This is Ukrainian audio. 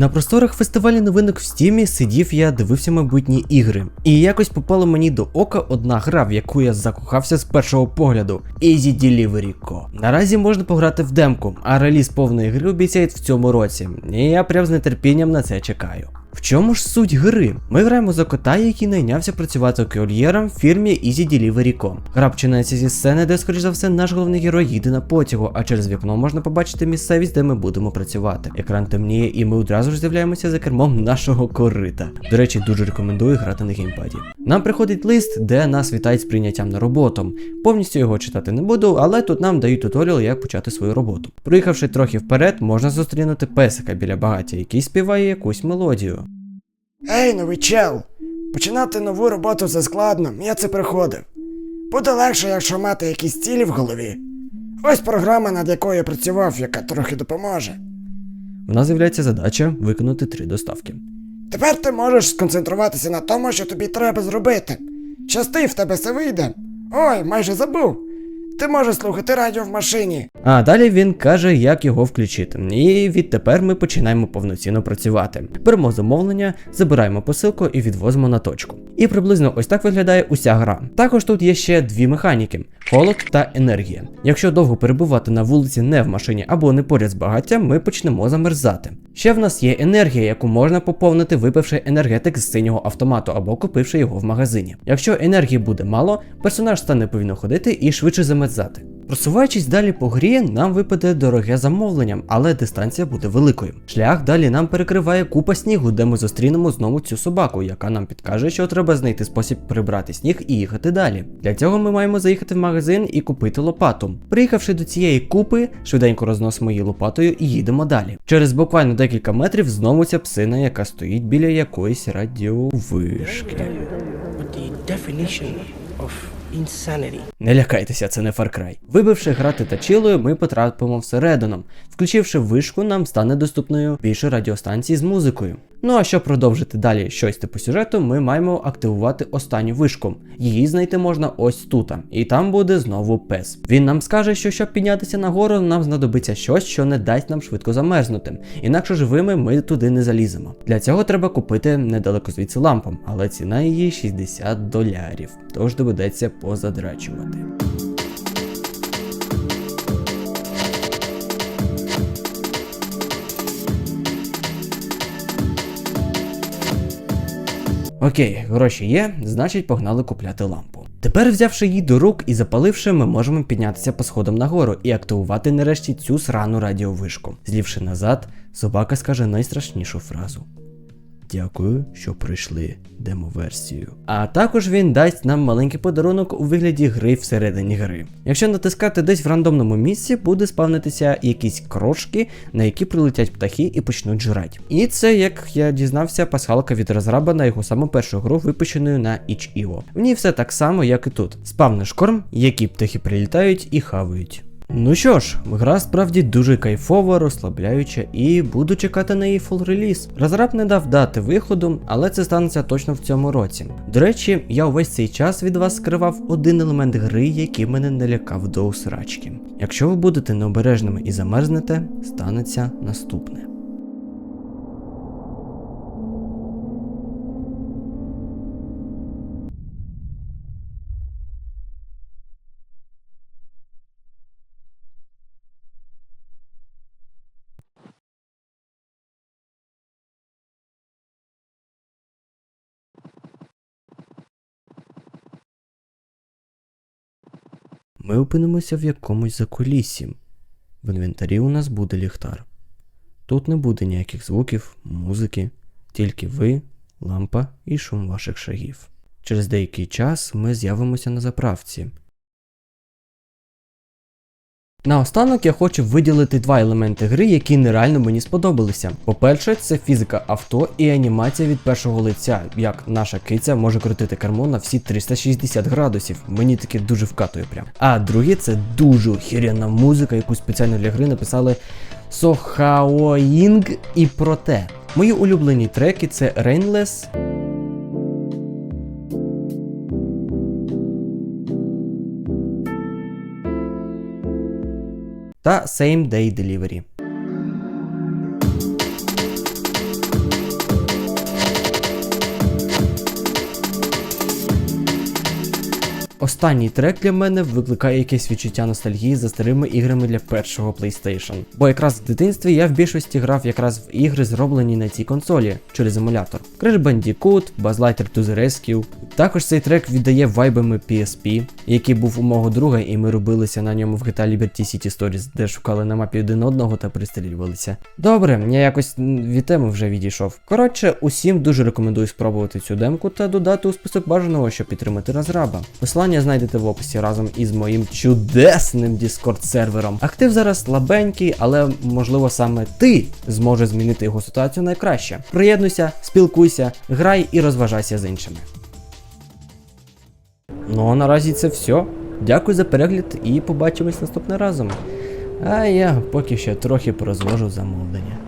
На просторах фестивалю новинок в стімі сидів я, дивився майбутні ігри. І якось попала мені до ока одна гра, в яку я закохався з першого погляду Easy Delivery Co. Наразі можна пограти в демку, а реліз повної гри обіцяють в цьому році. І я прям з нетерпінням на це чекаю. В чому ж суть гри? Ми граємо за кота, який найнявся працювати кольєром в фірмі Easy Delivery Co. Гра починається зі сцени, де, скоріш за все, наш головний герой їде на потягу, а через вікно можна побачити місцевість, де ми будемо працювати. Екран темніє, і ми одразу ж з'являємося за кермом нашого корита. До речі, дуже рекомендую грати на геймпаді. Нам приходить лист, де нас вітають з прийняттям на роботу. Повністю його читати не буду, але тут нам дають туторіал, як почати свою роботу. Проїхавши трохи вперед, можна зустрінути песика біля багаття, який співає якусь мелодію. Ей, новий чел! Починати нову роботу це складно, я це приходив. Буде легше, якщо мати якісь цілі в голові. Ось програма, над якою я працював, яка трохи допоможе. В нас з'являється задача виконати три доставки. Тепер ти можеш сконцентруватися на тому, що тобі треба зробити. Щасти, в тебе все вийде. Ой, майже забув. Ти можеш слухати радіо в машині. А далі він каже, як його включити. І відтепер ми починаємо повноцінно працювати. Беремо замовлення, забираємо посилку і відвозимо на точку. І приблизно ось так виглядає уся гра. Також тут є ще дві механіки: холод та енергія. Якщо довго перебувати на вулиці не в машині або не поряд з багаттям, ми почнемо замерзати. Ще в нас є енергія, яку можна поповнити, випивши енергетик з синього автомату або купивши його в магазині. Якщо енергії буде мало, персонаж стане повільно ходити і швидше замерзати. Просуваючись далі по грі, нам випаде дороге замовлення, але дистанція буде великою. Шлях далі нам перекриває купа снігу, де ми зустрінемо знову цю собаку, яка нам підкаже, що треба знайти спосіб прибрати сніг і їхати далі. Для цього ми маємо заїхати в магазин і купити лопату. Приїхавши до цієї купи, швиденько розносимо її лопатою і їдемо далі. Через буквально декілька метрів знову ця псина, яка стоїть біля якоїсь радіовишки. Insanity Не лякайтеся, це не Far Cry. Вибивши грати та чилою, ми потрапимо всередину. Включивши вишку, нам стане доступною більше радіостанцій з музикою. Ну а щоб продовжити далі щось типу сюжету, ми маємо активувати останню вишку. Її знайти можна ось тут. І там буде знову пес. Він нам скаже, що щоб піднятися нагору, нам знадобиться щось, що не дасть нам швидко замерзнути. Інакше живими ми туди не заліземо. Для цього треба купити недалеко звідси лампу, але ціна її 60 долярів. Тож доведеться позадрачувати. Окей, гроші є, значить погнали купляти лампу. Тепер, взявши її до рук і запаливши, ми можемо піднятися по сходам нагору і активувати нарешті цю срану радіовишку. Злівши назад, собака скаже найстрашнішу фразу. Дякую, що пройшли демо-версію. А також він дасть нам маленький подарунок у вигляді гри всередині гри. Якщо натискати десь в рандомному місці, буде спавнитися якісь крошки, на які прилетять птахи і почнуть жрати. І це, як я дізнався, пасхалка від розраба на його саму першу гру, випущеною на itch.io. В ній все так само, як і тут. Спавниш корм, які птахи прилітають і хавають. Ну що ж, гра справді дуже кайфова, розслабляюча і буду чекати на її фул реліз. Розраб не дав дати виходу, але це станеться точно в цьому році. До речі, я увесь цей час від вас скривав один елемент гри, який мене не лякав до усрачки. Якщо ви будете необережними і замерзнете, станеться наступне. Ми опинимося в якомусь закуліссі. В інвентарі у нас буде ліхтар. Тут не буде ніяких звуків, музики, тільки ви, лампа і шум ваших шагів. Через деякий час ми з'явимося на заправці. Наостанок я хочу виділити два елементи гри, які нереально мені сподобалися. По-перше, це фізика авто і анімація від першого лиця, як наша киця може крутити кермо на всі 360 градусів. Мені таке дуже вкатує прям. А друге, це дуже охеренна музика, яку спеціально для гри написали Сохаоїнг і Проте. Мої улюблені треки це Rainless. та Same Day Delivery. Останній трек для мене викликає якесь відчуття ностальгії за старими іграми для першого PlayStation. Бо якраз в дитинстві я в більшості грав якраз в ігри, зроблені на цій консолі через емулятор. Crash Bandicoot, Buzz Lightyear to the Rescue, також цей трек віддає вайбами PSP, який був у мого друга, і ми робилися на ньому в GTA Liberty City Stories, де шукали на мапі один одного та пристрілювалися. Добре, я якось від теми вже відійшов. Коротше, усім дуже рекомендую спробувати цю демку та додати у список бажаного, щоб підтримати розраба. Посилання знайдете в описі разом із моїм чудесним Discord сервером. Актив зараз слабенький, але можливо саме ти зможеш змінити його ситуацію найкраще. Приєднуйся, спілкуйся, грай і розважайся з іншими. Ну а наразі це все. Дякую за перегляд і побачимось наступним разом. А я поки що трохи порозвожу замовлення.